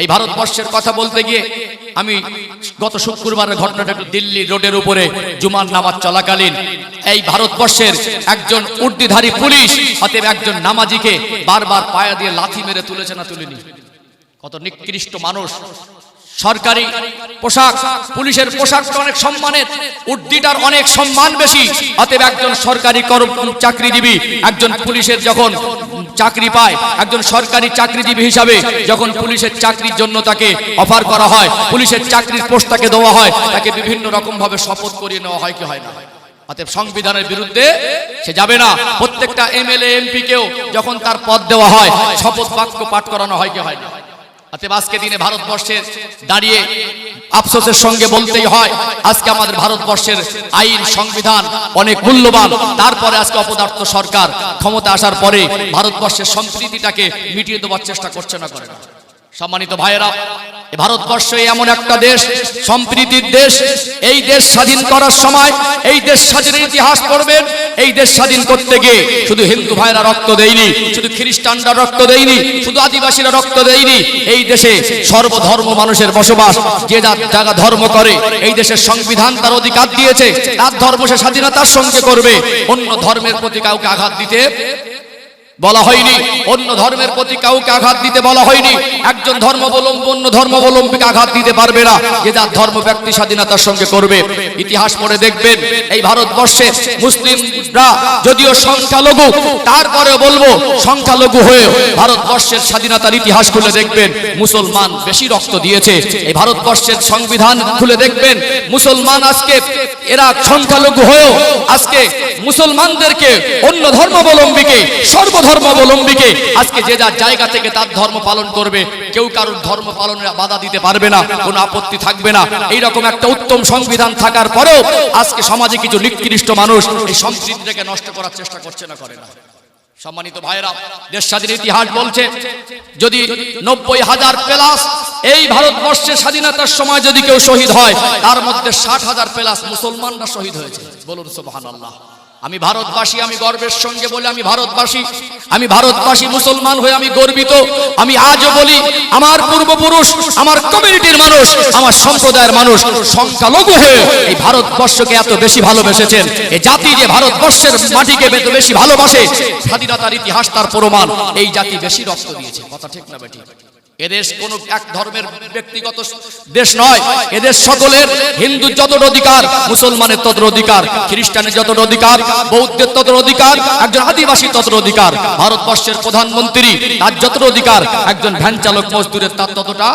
এই ভারতবর্ষের কথা বলতে গিয়ে আমি গত শুক্রবারের ঘটনাটা দিল্লি রোডের উপরে জুমার নামাজ চলাকালীন। এই ভারতবর্ষের একজন উর্দিধারী পুলিশ, অতএব একজন নামাজিকে বারবার পায়া দিয়ে লাথি মেরে তুলেছে না তুলেনি। কত নিকৃষ্ট মানুষ সরকারি পোশাক, পুলিশের পোশাক অনেক সম্মানের উর্দিটার অনেক সম্মান বেশি। অতএব একজন সরকারি চাকরিজীবী, একজন পুলিশের যখন চাকরি পায়, একজন সরকারি চাকরিজীবী হিসাবে যখন পুলিশের চাকরির জন্য তাকে অফার করা হয়, পুলিশের চাকরির পোস্ট তাকে দেওয়া হয়, তাকে বিভিন্ন রকম ভাবে শপথ করিয়ে নেওয়া হয়, কি হয় না? অতএব সংবিধানের বিরুদ্ধে সে যাবে না। প্রত্যেকটা এমএলএ, এমপি কেও যখন তার পদ দেওয়া হয়, শপথ বাক্য পাঠ করানো হয়, কি হয় না? অতএব আজকে দিনে ভারতবর্ষের দাঁড়িয়ে আফসোসের সঙ্গে বলতেই হয় আজকে আমাদের ভারতবর্ষের আইন সংবিধান অনেক মূল্যবান। তারপরে আজকে অপদার্থ সরকার ক্ষমতা আসার পরে ভারতবর্ষের সম্প্রীতিটাকে মিটিয়ে দেওয়ার চেষ্টা করছে না করে না। সম্মানিত ভাইয়েরা ভারতবর্ষ এমন একটা দেশ, সম্প্রীতির দেশ, এই দেশ স্বাধীন করার সময় এই দেশ স্বাধীনের ইতিহাস পড়বেন, এই দেশ স্বাধীন করতে গিয়ে শুধু হিন্দু ভাইরা রক্ত দেয়নি, শুধু খ্রিস্টানরা রক্ত দেয়নি, শুধু আদিবাসীরা রক্ত দেয়নি, এই দেশে সর্বধর্ম মানুষের বসবাস, যে যার জায়গা ধর্ম করে, এই দেশের সংবিধান তার অধিকার দিয়েছে, তার ধর্ম সে স্বাধীনতার সঙ্গে করবে, অন্য ধর্মের প্রতি কাউকে আঘাত দিতে বলা হয়নি। অন্য ধর্মের প্রতি কাউকে আঘাত দিতে বলা হয়নি। একজন ধর্মাবলম্বী অন্য ধর্মাবলম্বীকে আঘাত দিতে পারবে না। যে যার ধর্ম ব্যক্তি স্বাধীনতার সঙ্গে করবে। ইতিহাস পড়ে দেখবেন, এই ভারতবর্ষে মুসলিমরা যদিও সংখ্যালঘু তারপরে বলব সংখ্যালঘু হয়ে ভারতবর্ষের স্বাধীনতার ইতিহাস খুলে দেখবেন, মুসলমান বেশি রক্ত দিয়েছে। এই ভারতবর্ষের সংবিধান খুলে দেখবেন, মুসলমান আজকে, এরা সংখ্যালঘু হয়েও আজকে মুসলমানদেরকে, অন্য ধর্মাবলম্বীকে সর্বধর্মাবলম্বীকে আজকে যে যার জায়গা থেকে তার ধর্ম পালন করবে, কেউ কারোর ধর্ম পালনে বাধা দিতে পারবে না, কোনো আপত্তি থাকবে না। এইরকম একটা উত্তম সংবিধান থাকার পরেও আজকে সমাজে কিছু নিকৃষ্ট মানুষ এই সম্প্রীতিটাকে নষ্ট করার চেষ্টা করছে না, করে না। সম্মানিত ভাইরা দেশ স্বাধীন ইতিহাস বলছে, যদি নব্বই হাজার প্লাস এই ভারতবর্ষের স্বাধীনতার সময় যদি কেউ শহীদ হয়, তার মধ্যে ষাট হাজার প্লাস মুসলমানরা শহীদ হয়েছে। বলুন সোহান আল্লাহ আমি ভারতবাসী, আমি গর্বের সঙ্গে বলে, আমি ভারতবাসী আমি ভারতবাসী মুসলমান হয়ে আমি গর্বিত। আমি আজও বলি, আমার পূর্বপুরুষ, আমার কমিউনিটির মানুষ, আমার সম্প্রদায়ের মানুষ সংখ্যালঘু হয়ে এই ভারতবর্ষকে এত বেশি ভালোবেসেছেন। এই জাতি যে ভারতবর্ষের মাটিকে এত বেশি ভালোবাসে, স্বাধীনতার ইতিহাস তার প্রমাণ। এই জাতি বেশি রক্ত দিয়েছে। কথা ঠিক না, বেটি? এদেশ কোন এক ধর্মের ব্যক্তিগত দেশ নয়, এদেশ সকলের হিন্দু যতটা অধিকার, মুসলমানের তত অধিকার, খ্রিস্টানের যত অধিকার, বৌদ্ধের তত অধিকার, একজন আদিবাসী তত অধিকার, ভারতবর্ষের প্রধানমন্ত্রী তার যত অধিকার, একজন ভ্যান চালক মজদুরের তার ততটা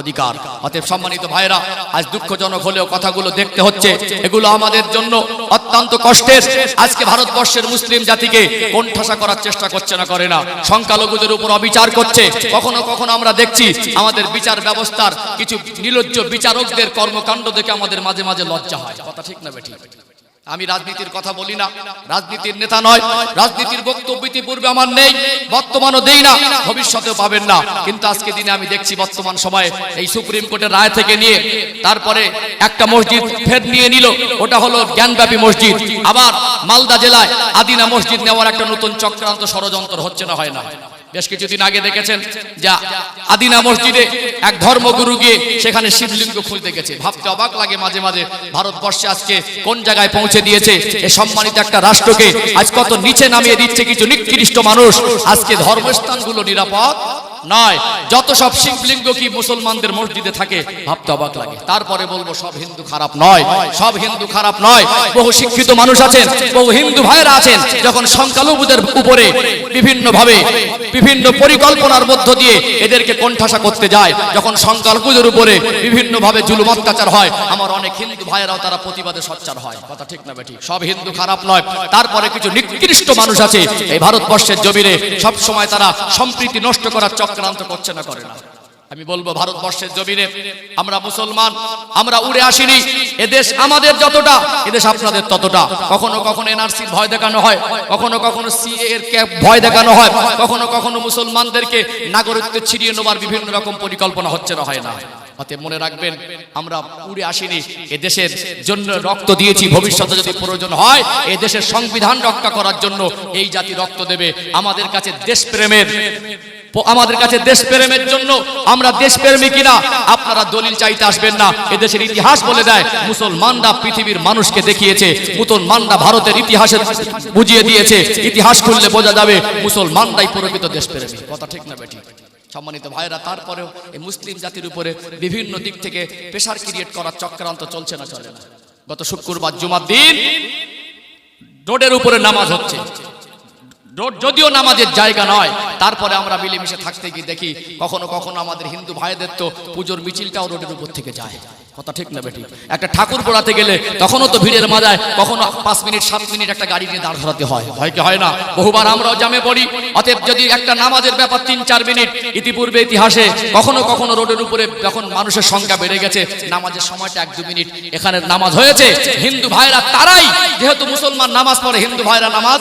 অধিকার। অতএব সম্মানিত ভাইরা আজ দুঃখজনক হলেও কথাগুলো দেখতে হচ্ছে, এগুলো আমাদের জন্য অত্যন্ত কষ্টের। আজকে ভারতবর্ষের মুসলিম জাতিকে কোণঠাসা করার চেষ্টা করছে না, করে না। সংখ্যালঘুদের উপর অবিচার করছে। কখনো কখনো আমরা দেখছি আমাদের বিচার ব্যবস্থার কিছু নির্লজ্জ বিচারকদের কর্মকাণ্ড দেখে আমাদের মাঝে মাঝে লজ্জা হয়। কথা ঠিক না, বেঠিক? আমি রাজনীতির কথা বলি না। রাজনীতির নেতা নয়। রাজনীতির বক্তব্য ইতিপূর্বে আমার নেই। বর্তমানও দেই না। ভবিষ্যতেও পাবেন না। কিন্তু আজকে দিনে আমি দেখছি বর্তমান সময়ে এই সুপ্রিম কোর্টের রায় থেকে নিয়ে তারপরে একটা মসজিদ ফের নিয়ে নিল। ওটা হলো জ্ঞানব্যাপী মসজিদ। আবার মালদা জেলায় আদিনা মসজিদ নেওয়ার একটা নতুন চক্রান্ত ষড়যন্ত্র হচ্ছে না, হয় না? বেশ কিছুদিন আগে দেখেছেন যা আদিনা মসজিদে এক ধর্মগুরু গিয়ে সেখানে শিবলিঙ্গ খুলতে গেছে। ভাবতে অবাক লাগে মাঝে মাঝে ভারতবর্ষে আজকে কোন জায়গায় পৌঁছে দিয়েছে এ সম্মানিত একটা রাষ্ট্রকে। আজ কত নিচে নামিয়ে দিচ্ছে কিছু নিকৃষ্ট মানুষ। আজকে ধর্মস্থানগুলো নিরাপদ। নয়, যত সব শিবলিঙ্গ কি মুসলমানদের মসজিদে থাকে, ভাবতে অবাক লাগে। তারপরে বলব, সব হিন্দু খারাপ নয়, সব হিন্দু খারাপ নয়। বহু শিক্ষিত মানুষ আছেন, বহু হিন্দু ভাইরা আছেন, যখন সংখ্যালঘুদের উপরে বিভিন্ন ভাবে বিভিন্ন পরিকল্পনার মধ্য দিয়ে এদেরকে কোণঠাসা করতে যায়, যখন সংখ্যালঘুদের উপরে বিভিন্ন ভাবে জুলুম অত্যাচার হয়, আমার অনেক হিন্দু ভাইয়েরাও তারা প্রতিবাদে সচ্চার হয়। কথা ঠিক না বেঠিক সব হিন্দু খারাপ নয়। তারপরে কিছু নিকৃষ্ট মানুষ আছে, এই ভারতবর্ষের জমিনে সব সময় তারা সম্প্রীতি নষ্ট করার চক্রান্ত করছে না করে না। আমি বলব, ভারতবর্ষের জমিনে আমরা মুসলমান, আমরা উড়ে আসিনি। এদেশ আমাদের যতটা এদেশ আপনাদের ততটা। কখনো কখনো এনআরসির ভয় দেখানো হয়, কখনো কখনো সিএ এর কে ভয় দেখানো হয়, কখনো কখনো মুসলমানদেরকে নাগরিকত্ব ছিনিয়ে নেবার বিভিন্ন রকম পরিকল্পনা হচ্ছে না, হয় না। অতএব মনে রাখবেন, আমরা উড়ে আসিনি। এ দেশের জন্য রক্ত দিয়েছি, ভবিষ্যতে যদি প্রয়োজন হয়, এ দেশের সংবিধান রক্ষা করার জন্য এই জাতি রক্ত দেবে। আমাদের কাছে দেশপ্রেমের আমাদের কাছে দেশপ্রেমের জন্য আমরা দেশপ্রেমী কিনা, আপনারা দলিল চাইতে আসবেন না। এদেশের ইতিহাস বলে দেয়, মুসলমানরা পৃথিবীর মানুষকে দেখিয়েছে, মুসলমানরা ভারতের ইতিহাসে বুঝিয়ে দিয়েছে, ইতিহাস খুললে বোঝা যাবে মুসলমানরাই প্রকৃত দেশপ্রেমী। কথা ঠিক না বেটি? সম্মানিত ভাইরা তারপরেও এই মুসলিম জাতির উপরে বিভিন্ন দিক থেকে প্রেশার ক্রিয়েট করার চক্রান্ত চলছে না, চলে না। গত শুক্রবার জুমার দিন, রোডের উপরে নামাজ হচ্ছে। রোড যদিও নামাজের জায়গা নয়, তারপরে আমরা মিলেমিশে থাকতে গিয়ে দেখি কখনো কখনো আমাদের হিন্দু ভাইদের তো পুজোর মিছিলটাও রোডের উপর থেকে যায়। কথা ঠিক না বেটি একটা ঠাকুর পড়াতে গেলে তখনও তো ভিড়ের মাজায় কখনো পাঁচ মিনিট সাত মিনিট একটা গাড়ি নিয়ে দাঁড় করাতে হয়। হয় কি হয় না? বহুবার আমরাও জামে পড়ি অতএব যদি একটা নামাজের ব্যাপার তিন চার মিনিট ইতিপূর্বে ইতিহাসে কখনো কখনো রোডের উপরে যখন মানুষের সংখ্যা বেড়ে গেছে নামাজের সময়টা এক দু মিনিট এখানে নামাজ হয়েছে। হিন্দু ভাইরা তারাই যেহেতু মুসলমান নামাজ পড়ে হিন্দু ভাইরা নামাজ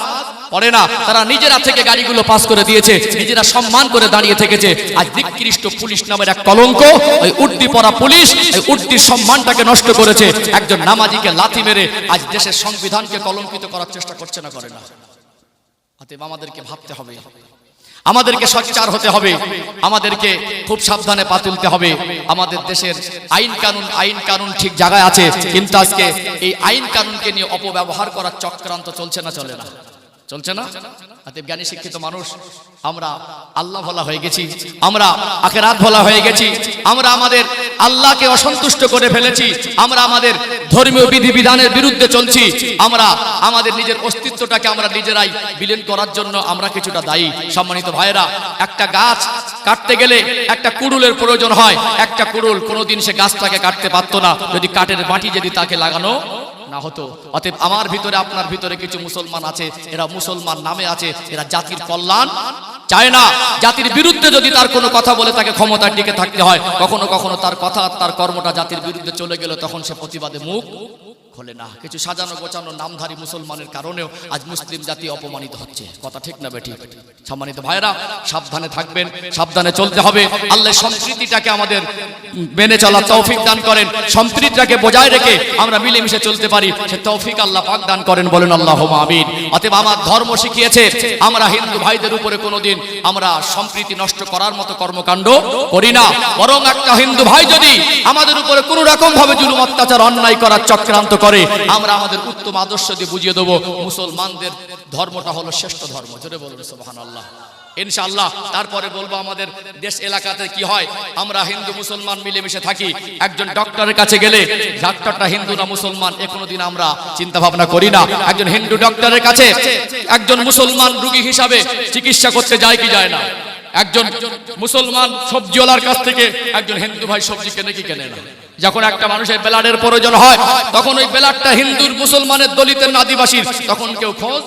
পড়ে না তারা নিজেরা থেকে গাড়িগুলো পাস করে দিয়েছে নিজেরা সম্মান করে দাঁড়িয়ে থেকেছে। আজ নিকৃষ্ট পুলিশ নামের এক কলঙ্ক ওই উর্দি পরা পুলিশ এই উর্দির সম্মানটাকে নষ্ট করেছে। একজন নামাজিকে লাথি মেরে আজ দেশের সংবিধানকে কলঙ্কিত করার চেষ্টা করছে না করে না। আমাদেরকে ভাবতে হবে। আমাদেরকে সচ্চার হতে হবে। আমাদেরকে খুব সাবধানে পা তুলতে হবে। আমাদের দেশের আইন কানুন আইন কানুন ঠিক জায়গায় আছে। কিন্তু আজকে এই আইন কানুনকে নিয়ে অপব্যবহার করার চক্রান্ত চলছে না, চলে না। চলছে না? অতএব জ্ঞানী শিক্ষিত মানুষ আমরা আল্লাহ ভোলা হয়ে গেছি আমরা আখেরাত ভোলা হয়ে গেছি আমরা আমাদের আল্লাহকে অসন্তুষ্ট করে ফেলেছি আমরা আমাদের ধর্মীয় বিধিবিধানের বিরুদ্ধে চলছি আমরা আমাদের নিজের অস্তিত্বটাকে আমরা নিজেরাই বিলীন করার জন্য আমরা কিছুটা দায়ী। সম্মানিত ভাইরা একটা গাছ কাটতে গেলে একটা কুড়ুলের প্রয়োজন হয় একটা কুড়ুল কোনোদিন সে গাছটাকে কাটতে পারতো না। যদি কাঠের মাটি যদি তাকে লাগানো না হতো। অতএব আমার ভিতরে, আপনার ভিতরে কিছু মুসলমান আছে, এরা মুসলমান নামে আছে, এরা জাতির কল্যাণ চায় না। জাতির বিরুদ্ধে যদি তার কোনো কথা বলে তাকে ক্ষমতার দিকে থাকতে হয়, কখনো কখনো তার কথা তার কর্মটা জাতির বিরুদ্ধে চলে গেল তখন সে প্রতিবাদে মুখ খোলে না। কিছু সাজানো গোছানো নামধারী মুসলমানের কারণেও আজ মুসলিম জাতি অপমানিত হচ্ছে। কথা ঠিক না বেঠিক? সম্মানিত ভাইরা সাবধানে থাকবেন, সাবধানে চলতে হবে। আল্লাহ সম্প্রীতিটাকে আমাদের মেনে চলার তৌফিক দান করেন। সম্প্রীতিটাকে বজায় রেখে আমরা মিলেমিশে চলতে পারি। সে তৌফিক আল্লাহ পাক দান করেন, বলেন আল্লাহ আমিন। অতএব আমার ধর্ম শিখিয়েছে, আমরা হিন্দু ভাইদের উপরে কোনোদিন আমরা সম্প্রীতি নষ্ট করার মতো কর্মকাণ্ড করি না। বরং একটা হিন্দু ভাই যদি আমাদের উপরে কোনো রকম ভাবে জুলুম, অত্যাচার, অন্যায় করার চক্রান্ত করে, আমরা আমাদের উত্তম আদর্শ দিয়ে বুঝিয়ে দেবো। মুসলমানদের ধর্মটা হলো শ্রেষ্ঠ ধর্ম। জোরে বলুন সুবহান আল্লাহ ইনশাআল্লাহ, তারপরে বলব আমাদের দেশ এলাকাতে কি হয়? আমরা হিন্দু, মুসলমান মিলেমিশে থাকি। একজন ডক্টরের কাছে গেলে, ডাক্তারটা হিন্দু না মুসলমান? এ কোনোদিন আমরা চিন্তা ভাবনা করি না। একজন হিন্দু ডক্টরের কাছে, একজন মুসলমান রোগী হিসাবে চিকিৎসা করতে যায় কি যায় না? একজন মুসলমান সবজিওয়ালার কাছ থেকে একজন হিন্দু ভাই সবজি কেনে কি কেনে না? যখন একটা মানুষের বেলাডের প্রয়োজন হয়, তখন ওই বেলাডটা হিন্দুর, মুসলমানের দলিতের আদিবাসীর, তখন কেউ খোঁজ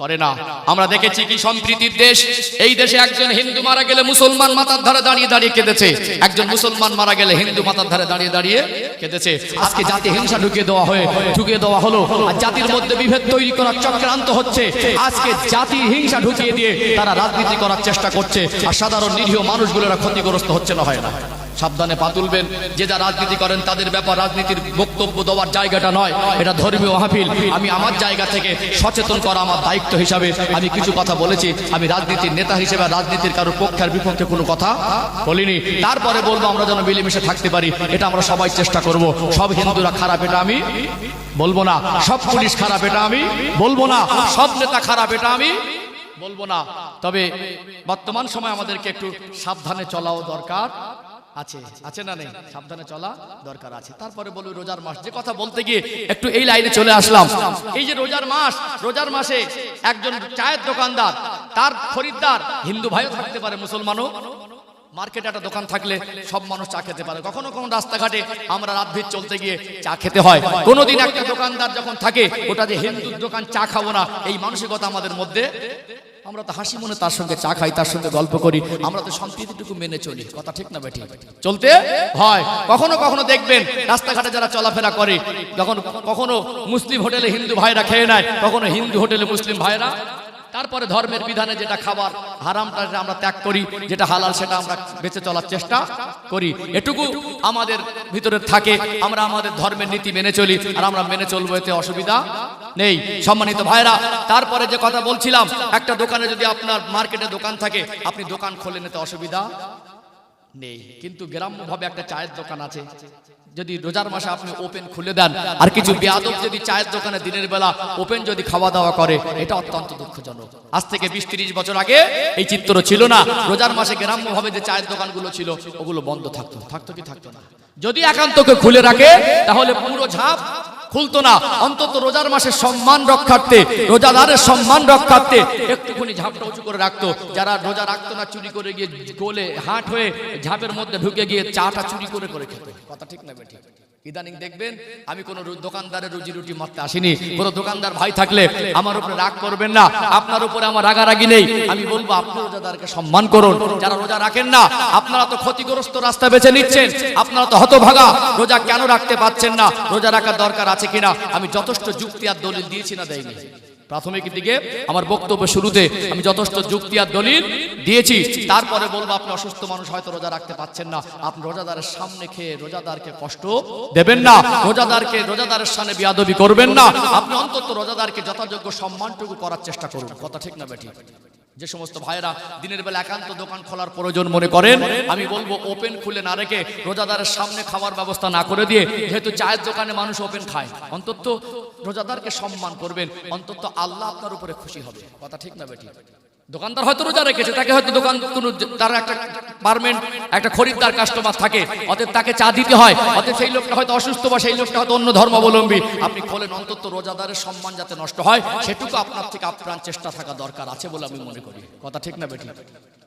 করে না। আমরা দেখেছি কি সম্প্রীতির দেশ, এই দেশে একজন হিন্দু মারা গেলে মুসলমান মাথার ধারে দাঁড়িয়ে দাঁড়িয়ে কেঁদেছে। একজন মুসলমান মারা গেলে হিন্দু মাথার ধারে দাঁড়িয়ে দাঁড়িয়ে কেঁদেছে। আজকে জাতি হিংসা ঢুকিয়ে দেওয়া হয়ে, ঢুকিয়ে দেওয়া হলো, আর জাতির মধ্যে বিভেদ তৈরি করার চক্রান্ত হচ্ছে। আজকে জাতির হিংসা ঢুকিয়ে দিয়ে তারা রাজনীতি করার চেষ্টা করছে, আর সাধারণ নিরীহ মানুষগুলোরা ক্ষতিগ্রস্ত হচ্ছে না হয় না। সাবধানে পা তুলবেন। যে যা রাজনীতি করেন, তাদের ব্যাপার রাজনীতির বক্তব্য দেওয়ার জায়গাটা নয়, এটা ধর্মীয় মাহফিল। আমি আমার জায়গা থেকে সচেতন করা আমার দায়িত্ব হিসাবে আমি কিছু কথা বলেছি। আমি রাজনীতির নেতা হিসেবে রাজনীতির কারও পক্ষের বিপক্ষে কোনো কথা বলিনি। তারপরে বলব, আমরা যেন মিলেমিশে থাকতে পারি, এটা আমরা সবাই চেষ্টা করব। সব হিন্দুরা খারাপ, এটা আমি বলব না। সব পুলিশ খারাপ, এটা আমি বলব না। সব নেতা খারাপ, এটা আমি বলব না। তবে বর্তমান সময় আমাদেরকে একটু সাবধানে চলাও দরকার। আছে আছে না নেই? সাবধানে চলা দরকার আছে। তারপরে বলব রোজার মাস। যে কথা বলতে গিয়ে একটু এই লাইনে চলে আসলাম। এই যে রোজার মাস রোজার মাসে একজন চায়ের দোকানদার তার খরিদ্দার হিন্দু ভাইও থাকতে পারে মুসলমানও। মার্কেটে একটা দোকান থাকলে সব মানুষ চা খেতে পারে। কখনো কখনো রাস্তাঘাটে আমরা রাত ভিড় চলতে গিয়ে চা খেতে হয়। কোনোদিন একটা দোকানদার যখন থাকে ওটা যে হিন্দুর দোকান চা খাব না এই মানসিকতা আমাদের মধ্যে আমরা তো হাসি মনে তার সঙ্গে চা খাই, তার সঙ্গে গল্প করি, আমরা তো সংস্কৃতিটুকু মেনে চলি। কথা ঠিক না বেটি চলতে হয়। কখনো কখনো দেখবেন, রাস্তাঘাটে যারা চলাফেরা করে, যখন কখনো মুসলিম হোটেলে হিন্দু ভাইরা খেয়ে নেয়, কখনো হিন্দু হোটেলে মুসলিম ভাইরা তারপরে ধর্মের বিধানে যেটা খাবার হারামটা আমরা ত্যাগ করি, যেটা হালাল সেটা আমরা বেঁচে চলার চেষ্টা করি। এটুকু আমাদের ভিতরে থাকে, আমরা আমাদের ধর্মের নীতি মেনে চলি, আর আমরা মেনে চলবো, এতে অসুবিধা নেই। সম্মানিত ভাইরা, তারপরে যে কথা বলছিলাম, একটা দোকানে যদি আপনার মার্কেটে দোকান থাকে, আপনি দোকান খোলে নিতে অসুবিধা নেই। কিন্তু গ্রাম্যভাবে একটা চায়ের দোকান আছে। যদি রোজার মাসে আপনি ওপেন খুলে দেন, আর কিছু বেয়াদব যদি চায়ের দোকানে দিনের বেলা ওপেন যদি খাওয়া দাওয়া করে, এটা অত্যন্ত দুঃখজনক। আজ থেকে বিশ তিরিশ বছর আগে এই চিত্র ছিল না। রোজার মাসে গ্রাম্যভাবে যে চায়ের দোকানগুলো ছিল, ওগুলো বন্ধ থাকতো। থাকতো কি থাকতো না? যদি একান্তকে খুলে রাখে, তাহলে পুরো ঝাঁপ খুলতো না। অন্তত রোজার মাসে সম্মান রক্ষার্থে, রোজাদারের সম্মান রক্ষার্থে একটুখানি ঝাঁপটা উঁচু করে রাখতো। যারা রোজা রাখতো না, চুরি করে গিয়ে গোলে হাট হয়ে ঝাঁপের মধ্যে ঢুকে গিয়ে চাটা চুরি করে করে খেত। কথা ঠিক না, বেঠিক? ইদানিং দেখবেন, আমি কোন দোকানদারের রুজি রুটি মারতে আসিনি। কোন দোকানদার ভাই থাকলে আমার উপরে রাগ করবেন না। আপনার উপরে আমার রাগারাগি নেই। আমি বলব, আপনি রোজাদারকে সম্মান করুন। যারা রোজা রাখেন না, আপনারা তো ক্ষতিগ্রস্ত রাস্তা বেছে নিচ্ছেন। আপনারা তো হতভাগা। রোজা কেন রাখতে পাচ্ছেন না? রোজা রাখার দরকার আছে কিনা? আমি যথেষ্ট যুক্তি আর দলিল দিয়েছি না দেয়নি। প্রাথমিক দিকে আমার বক্তব্য শুরুতে আমি যথেষ্ট যুক্তি আর দলিল দিয়েছি। তারপরে বলব, আপনি অসুস্থ মানুষ হয়তো রোজা রাখতে পাচ্ছেন না। আপনি রোজাদারের সামনে খেয়ে রোজাদারকে কষ্ট দেবেন না। রোজাদারকে রোজাদারের সামনে বিয়াদবি করবেন না। আপনি অন্তত রোজাদারকে যথাযোগ্য সম্মানটুকু করার চেষ্টা করুন। কথা ঠিক না বেঠিক? যে সমস্ত ভাইরা দিনের বেলা একান্ত দোকান খোলার প্রয়োজন মনে করেন, আমি বলব ওপেন খুলে না রেখে রোজাদারের সামনে খাওয়ার ব্যবস্থা না করে দিয়ে যেহেতু চায়ের দোকানে মানুষ ওপেন খায়, অন্তত রোজাদারকে সম্মান করবেন, অন্তত আল্লাহ আপনার উপরে খুশি হবে। কথা ঠিক না বেটি? দোকানদার হয়তো রোজা রেখেছে, তাকে হয়তো দোকান কোনো তার একটা পারমেন্ট একটা খরিদ্দার কাস্টমার থাকে, অতএব তাকে চা দিতে হয়, অতএব সেই লোকটা হয়তো অসুস্থ বা সেই লোকটা হয়তো অন্য ধর্মাবলম্বী। আপনি খোলেন অন্তত রোজাদারের সম্মান যাতে নষ্ট হয়, সেটুকু আপনার থেকে আপ্রাণ চেষ্টা থাকা দরকার আছে বলে আমি মনে করি। কথা ঠিক না বেটি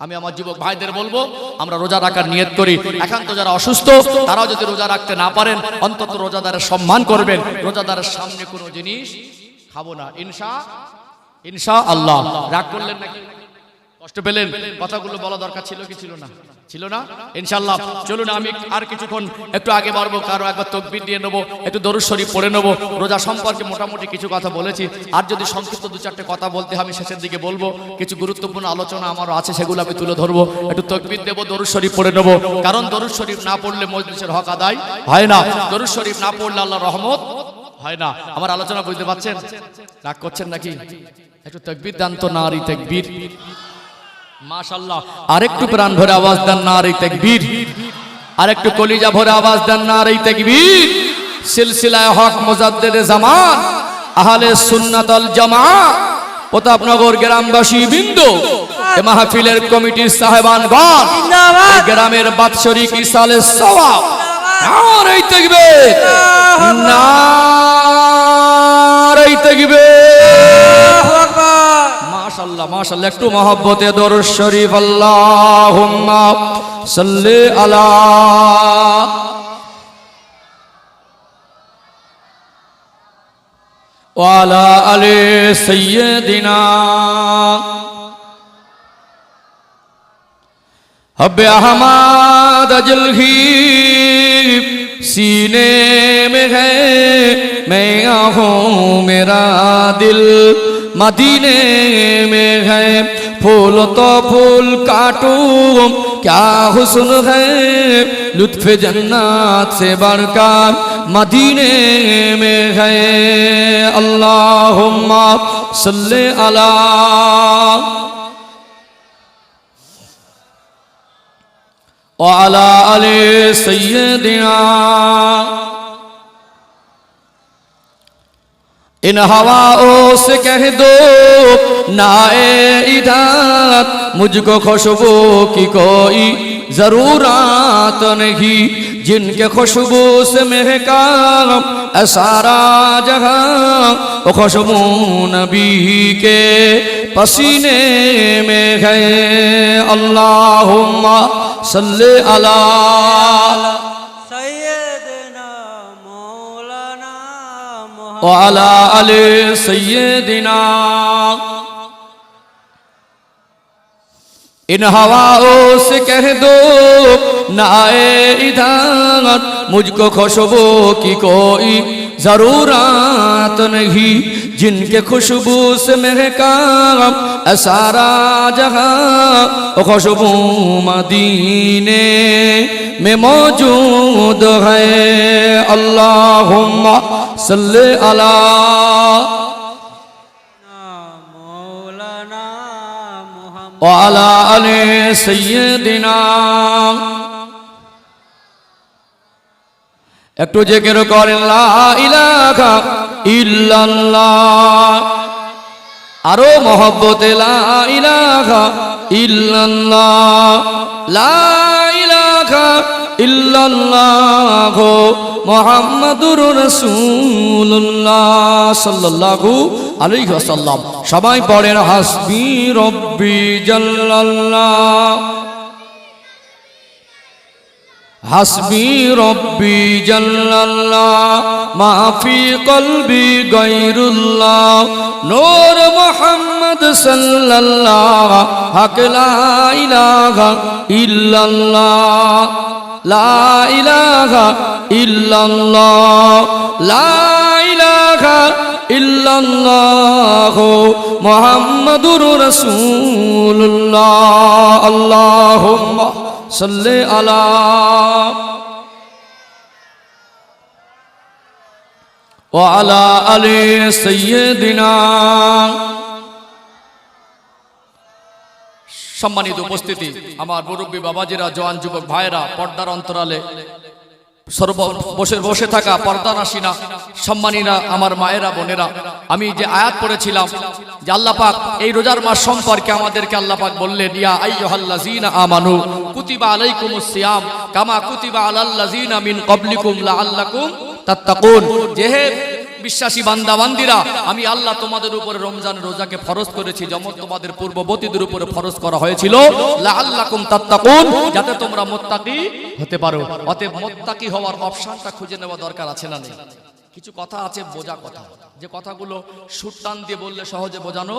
আমি আমার যুবক ভাইদের বলব, আমরা রোজা রাখার নিয়ত করি। একান্ত যারা অসুস্থ, তারাও যদি রোজা রাখতে না পারেন, অন্তত রোজাদারের সম্মান করবেন। রোজাদারের সামনে কোনো জিনিস খাব না। ইনশা ইনশা আল্লাহ। রাগ করলেন নাকি? কষ্ট পেলেন, কথাগুলো বলা দরকার ছিল কি ছিল না? ছিল না? ইনশাল্লাহ চলুন, আমি আর কিছুক্ষণ একটু আগে বাড়বো, কারও একবার তকবির দিয়ে নেব, একটু দরুদ শরীফ পড়ে নেব। রোজা সম্পর্কে মোটামুটি কিছু কথা বলেছি। আর যদি সংক্ষিপ্ত দু চারটে কথা বলতে আমি শেষের দিকে বলব। কিছু গুরুত্বপূর্ণ আলোচনা আমার আছে, সেগুলো আমি তুলে ধরবো। একটু তকবির দেবো, দরুদ শরীফ পড়ে নেব। কারণ দরুদ শরীফ না পড়লে মজলিসের হক আদায় হয় না। দরুদ শরীফ না পড়লে আল্লাহ রহমত হয় না। আমার আলোচনা বুঝতে পারছেন? রাগ করছেন নাকি? একটু তকবির দান তো নারী তকবির। মাশাল্লাহ আরেকটু প্রাণ ভরে আওয়াজ দেন নারী তকবির। আরেকটু কলিজা ভরে আওয়াজ দেন নারী তকবির। সিলসিলায় হক মুজাদ্দেদে জামান আহলে সুন্নাত আল জামাত প্রতাপনগর গ্রামবাসী বিন্দু মাহফিলের কমিটির সাহেবানগণ এই গ্রামের বাৎসরিক ইসালে সওয়াব। নারী তকবির। নারী তকবির। ماشاءاللہ ماشاءاللہ ایک تو محبت در شریف اللہم صلی اللہ وعلا علی سیدنا حب احمد دل ہی سینے میں ہے میں آہوں میرا دل مدینے میں ہے، پھول تو پھول کاٹوں۔ کیا حسن ہے لطف جنات سے بڑھ کر مدینے میں ہے۔ اللہم صلی اللہ وعلا علی سیدنا۔ ان ہواؤں سے کہہ دو، نائے ادات مجھ کو خوشبو کی کوئی ضرورات نہیں۔ جن کے خوشبو سے مہکا اسارا جہاں وہ خوشبو نبی کے پسینے میں ہے۔ اللہم صلی اللہ وعلى آل سيدنا ان ہواؤں سے کہہ دو، نہ آئے ادھر مجھ کو خوشبو کی کوئی ضرورت نہیں۔ جن کے خوشبو سے میرے کام سارا جہاں خوشبو مدینے میں موجود ہے۔ اللہم صلی اللہ وعلى آل سيدنا একটু জেকের করেন লা ইলাহা ইল্লাল্লাহ আরো মহব্বতে লা ইলাহা ইল্লাল্লাহ লা ইলাহা ইল্লাল্লাহ মুহাম্মাদুর রাসূলুল্লাহ সাল্লাল্লাহু আলাইহি ওয়াসাল্লাম। সবাই পড়েন, হাসবি রব্বি জাল্লাল্লাহ। হাসবি রব্বি জাল্লাল্লাহ। মাফি কলবি গৈরুল্লাহ নূর মোহাম্মদ সাল্লাল্লাহ। হক লা ইলাহা ইল্লাল্লাহ। লা ইলাহা ইল্লাল্লাহ। লা ইলাহা ইল্লাল্লাহ মুহাম্মাদুর রাসূলুল্লাহ। আল্লাহুম্মা সাল্লি আলা ওয়া আলা আলি সাইয়্যিদিনা। সম্মানিত উপস্থিতি, আমার মুরব্বী বাবাজিরা জওয়ান যুবক ভাইরা পর্দার অন্তরালে সর্ব বসে বসে থাকা পর্দানাসিনা সম্মানীরা, আমার মায়েরা, বোনেরা, আমি যে আয়াত পড়েছিলাম যে আল্লাহ পাক এই রোজার মাস সম্পর্কে আমাদেরকে আল্লাহ পাক বললেন, ইয়া আইয়ুহাল্লাযিনা আমানু কুতিবা আলাইকুমুস সিয়াম, কামা কুতিবা আলাল্লাযিনা মিন ক্বাবলিকুম লাআল্লাকুম তাত্তাকুন। যে বিশ্বাসী বান্দা, বান্দিরা, আমি আল্লাহ তোমাদের উপরে রমজান রোজাকে ফরজ করেছি যেমন তোমাদের পূর্ববর্তীদের উপরে ফরজ করা হয়েছিল। লাআল্লাকুম তাত্তাকুন, যাতে তোমরা মুত্তাকি হতে পারো। অতএব মুত্তাকি হওয়ার অপশনটা খুঁজে নেওয়া দরকার আছে না নেই? কিছু কথা আছে, বোঝা কথা। যে কথাগুলো সুর টান দিয়ে বললে সহজে বোঝানো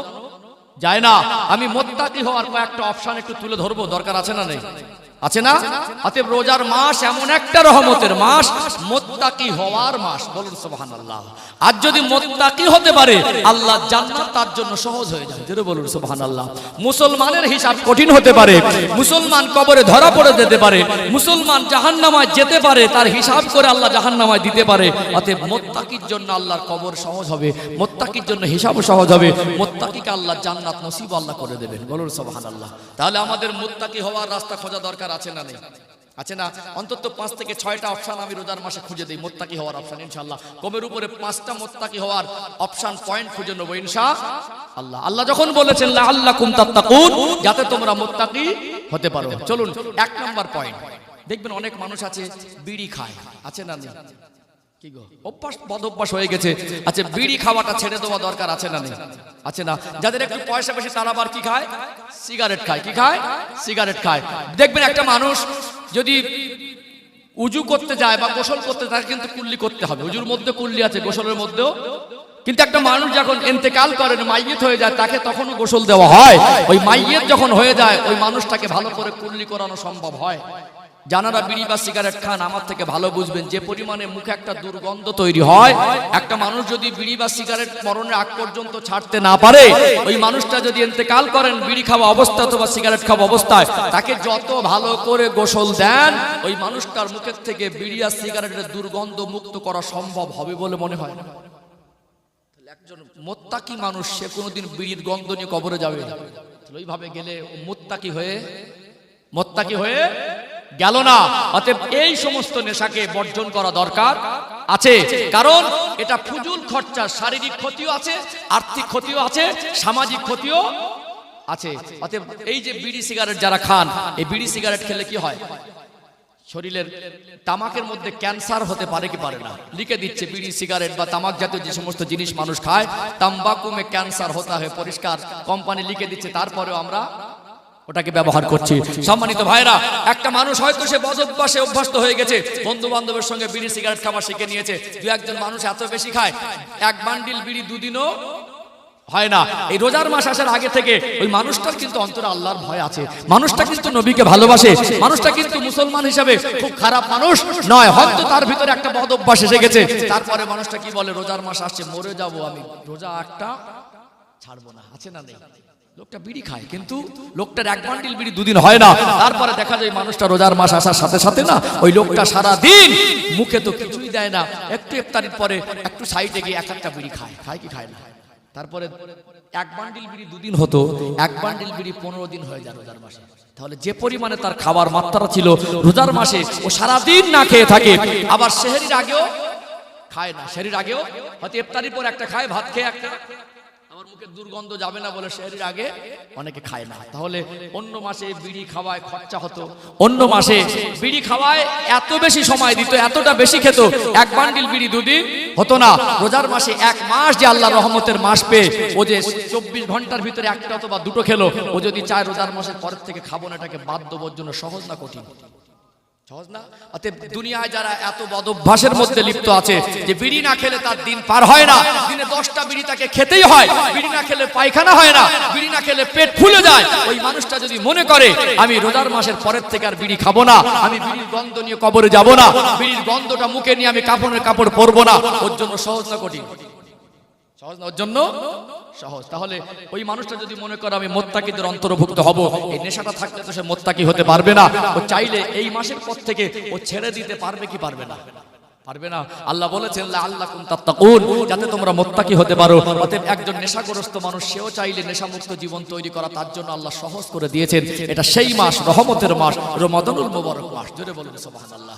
যায় না। আমি মোত্তাকি হওয়ার কয়েকটা অপশন একটু তুলে ধরবো, দরকার আছে না নেই? আছে না? অতএব রোজার মাস এমন একটা রহমতের মাস মোত্তাকি হওয়ার মাস, বলুন সুবহানাল্লাহ। আর যদি মোত্তাকি হতে পারে, আল্লাহ জান্নাত তার জন্য সহজ হয়ে যায় জোরে বলুন সুবহানাল্লাহ। মুসলমানের হিসাব কঠিন হতে পারে, মুসলমান কবরে ধরা পড়ে যেতে পারে, মুসলমান জাহান্নামায় যেতে পারে, তার হিসাব করে আল্লাহ জাহান্নামায় দিতে পারে। অতএব মোত্তাকির জন্য আল্লাহর কবর সহজ হবে, মোত্তাকির জন্য হিসাবও সহজ হবে, মোত্তাকিকে আল্লাহ জান্নাত নসিব আল্লাহ করে দেবেন। বলুন সুবহানাল্লাহ। তাহলে আমাদের মোত্তাকি হওয়ার রাস্তা খোঁজা দরকার আছে না নেই? আছে না, অন্তত পাঁচ থেকে ছয়টা অপশন আমি রোজার মাসে খুঁজে দিই, মোত্তাকি হওয়ার অপশান ইনশাল্লাহ কমের উপরে পাঁচটা মোত্তাকি হওয়ার অপশন পয়েন্ট খুঁজে নেব, ইনশা আল্লাহ। আল্লাহ যখন বলেছেন আল্লাহ কুম তাত্তাকুন যাতে তোমরা মোত্তাকি হতে পারো। চলুন, এক নাম্বার পয়েন্ট দেখবেন অনেক মানুষ আছে, বিড়ি খায়। আছে না কি অভ্যাস, বদ অভ্যাস হয়ে গেছে। আচ্ছা বিড়ি খাওয়াটা ছেড়ে দেওয়া দরকার আছে না নেই? আছে না? যাদের একটু পয়সা বেশি, তারা আবার কি খায়? সিগারেট খায়। কি খায়? সিগারেট খায়। দেখবেন একটা মানুষ যদি উজু করতে যায় বা গোসল করতে তাকে কিন্তু কুল্লি করতে হবে। উজুর মধ্যে কুল্লি আছে, গোসলের মধ্যেও। কিন্তু একটা মানুষ যখন এতেকাল করেন মাইয়েত হয়ে যায়, তাকে তখনও গোসল দেওয়া হয়। ওই মাইয়েত যখন হয়ে যায়, ওই মানুষটাকে ভালো করে কুল্লি করানো সম্ভব হয়। জানারা বিড়ি বা সিগারেট খান, আমার থেকে ভালো বুঝবেন, যে পরিমাণে মুখে একটা দুর্গন্ধ তৈরি হয়, একটা মানুষ যদি বিড়ি বা সিগারেট মরণের আগ পর্যন্ত ছাড়তে না পারে, ওই মানুষটা যদি এতেকাল করেন, বিড়ি খাওয়া অবস্থা অথবা সিগারেট খাওয়া অবস্থায়, তাকে যত ভালো করে গোসল দেন, ওই মানুষটার মুখের থেকে বিড়ি আর সিগারেটের দুর্গন্ধ মুক্ত করা সম্ভব হবে বলে মনে হয়। না একজন মোত্তাকি মানুষ, সে কোনোদিন বিড়ির গন্ধ নিয়ে কবরে যাবে ওইভাবে গেলে মোত্তাকি হয়ে মোত্তাকি হয়ে গেল না। অতএব এই সমস্ত নেশাকে বর্জন করা দরকার আছে। কারণ এটা ফুজুল খরচা, শারীরিক ক্ষতিও আছে, আর্থিক ক্ষতিও আছে, সামাজিক ক্ষতিও আছে। অতএব এই যে বিড়ি সিগারেট যারা খান, এই বিড়ি সিগারেট খেলে কি হয়? শরীরের তামাকের মধ্যে ক্যান্সার হতে পারে কি পারে না? লিখে দিচ্ছে, বিড়ি, সিগারেট বা তামাক জাতীয় যে সমস্ত জিনিস মানুষ খায় তাম্বাকু মে ক্যান্সার হতা হয় পরিষ্কার। কোম্পানি লিখে দিচ্ছে, তারপরেও আমরা ওটাকে ব্যবহার করছি। সম্মানিত ভাইরা, একটা মানুষ হয়তো সে বদভ্যাসে অভ্যস্ত হয়ে গেছে বন্ধু বান্ধবের সঙ্গে বিড়ি, সিগারেট খাওয়া শিখে নিয়েছে, দু একজন মানুষ এত বেশি খায়, এক বান্ডিল বিড়ি দুদিনও হয় না। এই রোজার মাস আসার আগে থেকে ওই মানুষটার কিন্তু অন্তরে আল্লাহর ভয় আছে। মানুষটা কিন্তু নবীকে ভালোবাসে। মানুষটা কিন্তু মুসলমান হিসাবে খুব খারাপ মানুষ নয়, হয়তো তার ভিতরে একটা বদ অভ্যাস এসে গেছে। তারপরে মানুষটা কি বলে, রোজার মাস আসছে, মরে যাব আমি। রোজা একটা ছাড়বো না। আছে না নেই? লোকটা বিড়ি খায়, কিন্তু লোকটার এক বান্ডিল বিড়ি দুদিন হয় না। তারপরে দেখা যায় মানুষটা রোজার মাস আসার সাথে সাথে না, ওই লোকটা সারা দিন মুখে তো কিছুই দেয় না। একটু ইফতারির পরে একটু সাইডে গিয়ে এক একটা বিড়ি খায় খায় কি খায় না। তারপরে এক বান্ডিল বিড়ি দুদিন হতো, এক বান্ডিল বিড়ি পনেরো দিন হয়ে যায় রোজার মাসে। তাহলে যে পরিমাণে তার খাবার মাত্রা ছিল রোজার মাসে, ও সারাদিন না খেয়ে থাকে। আবার সেহেরির আগেও খায় না, সেহেরির আগেও হয়তো ইফতারির পর একটা খায়, ভাত খেয়ে একটা আমার মুখে দুর্গন্ধ যাবে না বলে আগে অনেকে খায় না। তাহলে অন্য মাসে বিড়ি খাওয়ায় খরচা হতো। অন্য মাসে বিড়ি খাওয়ায় এত বেশি সময় দিত, এতটা বেশি খেত, এক বান্ডিল বিড়ি দুদিন হতো না। রোজার মাসে এক মাস যে আল্লাহ রহমতের মাস পেয়ে, ও যে চব্বিশ ঘণ্টার ভিতরে একটা অথবা দুটো খেলো, ও যদি চায় রোজার মাসের পরের থেকে খাব না, এটাকে বাদ দেবোর জন্য সহজ না কঠিন? দুনিয়ায় যারা এত বদ অভ্যাসের মধ্যে লিপ্ত আছে, যে বিড়ি না খেলে তার দিন পার হয় না, দিনে দশটা বিড়ি তাকে খেতেই হয়, বিড়ি না খেলে পায়খানা হয় না, বিড়ি না খেলে পেট ফুলে যায়, ওই মানুষটা যদি মনে করে, আমি রোজার মাসের পরের থেকে আর বিড়ি খাব না, আমি বিড়ির গন্ধ নিয়ে কবরে যাব না, বিড়ির গন্ধটা মুখে নিয়ে আমি কাপড়ের কাপড় পরবো না, ওর জন্য সহজ না কঠিন? সহজ না জন্য সহজ। তাহলে ওই মানুষটা যদি মনে করে আমি মোত্তাকিদের অন্তর্ভুক্ত হব, এই নেশাটা থাকলে তো সে মোত্তাকি হতে পারবে না। ও চাইলে এই মাসের পর থেকে ও ছেড়ে দিতে পারবে কি পারবে না? পারবে না? আল্লাহ বলেছেন আল্লাহ কুন তাত্তাকুন, যাতে তোমরা মোত্তাকি হতে পারো। একজন নেশাগ্রস্ত মানুষ, সেও চাইলে নেশামুক্ত জীবন তৈরি করা তার জন্য আল্লাহ সহজ করে দিয়েছেন। এটা সেই মাস, রহমতের মাস, রমাদানুল মুবারক মাস। জোরে বলুন, সুবহানাল্লাহ।